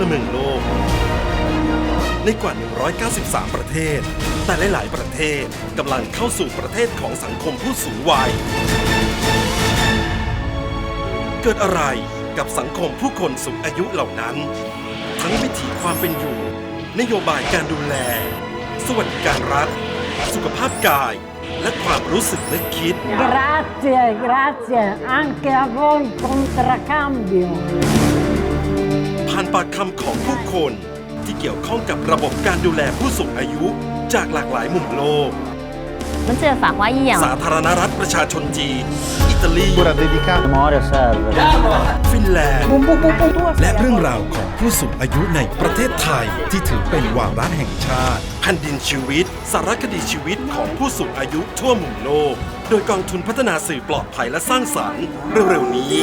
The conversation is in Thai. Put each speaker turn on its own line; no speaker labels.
ลเมืองโลก ในกว่า 193 ประเทศ แต่หลาย ๆ ประเทศกำลังเข้าสู่ประเทศของสังคมผู้สูงวัย เกิดอะไรกับสังคมผู้คนสูงอายุเหล่านั้น ทั้งวิถีความเป็นอยู่ นโยบายการดูแล สวัสดิการรัฐ สุขภาพกายและความรู้สึกนึกคิด
Grazie, grazie anche a voi contraccambio.
ปากคำของผู้คน ที่เกี่ยวข้องกับระบบการดูแลผู้สูงอายุจากหลากหลายมุมโลก
มันจะฝากไว้ย่ง
สาธารณรัฐประชาชนจีนอิตาลี
Ora dedicato
มอเดร์เซอร์
ฟินแลนด์ และเรื่องราวของผู้สูงอายุในประเทศไทยที่ถือเป็นวาระแห่งชาติแผ่นดินชีวิต สารคดีชีวิตของผู้สูงอายุทั่วมุมโลก โดยกองทุนพัฒนาสื่อปลอดภัยและสร้างสรรค์เร็วๆนี้